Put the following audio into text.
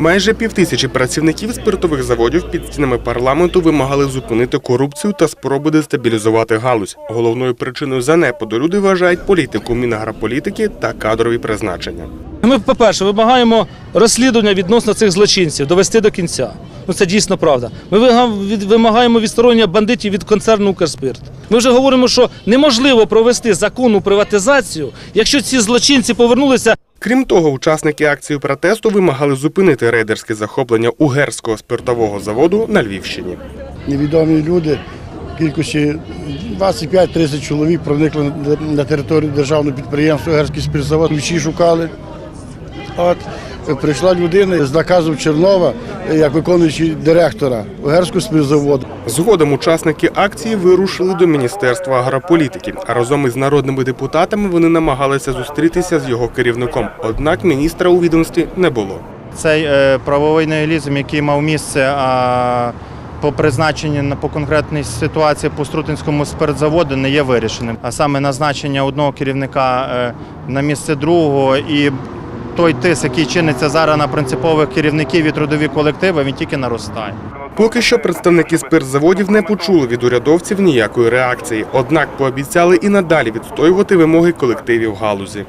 Майже півтисячі працівників спиртових заводів під стінами парламенту вимагали зупинити корупцію та спроби дестабілізувати галузь. Головною причиною занепаду люди вважають політику мінагрополітики та кадрові призначення. Ми, по-перше, вимагаємо розслідування відносно цих злочинців, довести до кінця. Ну це дійсно правда. Ми вимагаємо відсторонення бандитів від концерну Укрспирт. Ми вже говоримо, що неможливо провести законну приватизацію, якщо ці злочинці повернулися Крім того, учасники акції протесту вимагали зупинити рейдерське захоплення угерського спиртового заводу на Львівщині. невідомі люди кількості 25-30 чоловік проникли на- територію державного підприємства Герський спиртзавод, ключі шукали. От прийшла людина з наказом Чернова, як виконуючий директора Угерського спиртзаводу. Згодом учасники акції вирушили до міністерства агрополітики. А разом із народними депутатами вони намагалися зустрітися з його керівником. Однак міністра у відомстві не було. Цей е, правовий нігілізм, який мав місце а, по призначенні на по конкретній ситуації по Струтинському спиртзаводу не є вирішеним. А саме назначення одного керівника е, на місце другого і той тиск, який чиниться зараз на принципових керівників і трудові колективи, він тільки наростає. Поки що представники спиртзаводів не почули від урядовців ніякої реакції, однак пообіцяли і надалі відстоювати вимоги колективів галузі.